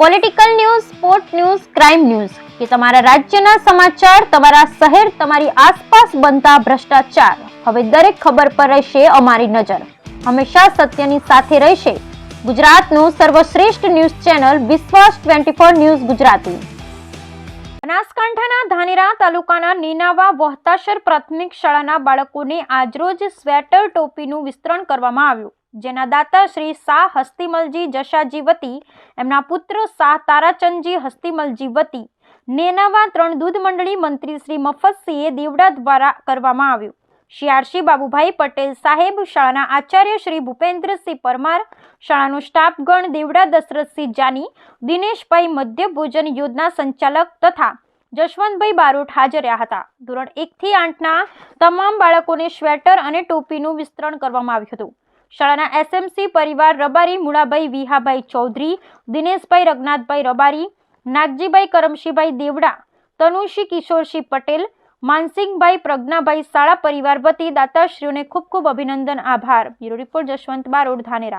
Political news sport news crime news કે તમારા રાજ્યના સમાચાર, તમારા શહેર, તમારી આસપાસ બનતા ભ્રષ્ટાચાર. હવે દરેક ખબર પર રહેશે અમારી નજર. હંમેશા સત્યની સાથે રહેશે. ગુજરાતનું સર્વશ્રેષ્ઠ news channel Vishwas twenty news Gujarati. બનાસકાંઠાના ધાનેરા તાલુકાના નીનાવા વહતાશર પ્રાથમિક શાળાના બાળકોને આજરોજ સ્વેટર ટોપીનું વિસ્તરણ કરવામાં આવ્યું, જેના દાતા શ્રી શાહ હસ્તિમલજી જશાજી વતી, એમના પુત્ર શાહ તારાચંદજી હસ્તિમલજી વતી, નેનાવા ત્રણ દૂધ મંડળી મંત્રી શ્રી મફતસિંહે દેવડા દ્વારા કરવામાં આવ્યું. આરસી બાબુભાઈ પટેલ સાહેબ શાળાના આચાર્ય શ્રી ભૂપેન્દ્રસિંહ પરમાર, શાળાનો સ્ટાફગણ દેવડા દશરથસિંહ જાની, દિનેશભાઈ મધ્ય ભોજન યોજના સંચાલક તથા જશવંતભાઈ બારોટ હાજર હતા. ધોરણ એકથી આઠના તમામ બાળકોને સ્વેટર અને ટોપીનું વિસ્તરણ કરવામાં આવ્યું હતું. શાળાના એસએમસી પરિવાર રબારી, મુળાભાઈ, વિહાભાઈ ચૌધરી, દિનેશભાઈ, રઘનાથભાઈ રબારી, નાગજીભાઈ કરમશીભાઈ દેવડા તનુષી કિશોરસિંહ પટેલ, માનસિંહભાઈ પ્રજ્ઞાભાઈ શાળા પરિવાર વતી દાતાશ્રીઓને ખૂબ ખૂબ અભિનંદન, આભાર. Bureau report Jashwant Barod Dhanera.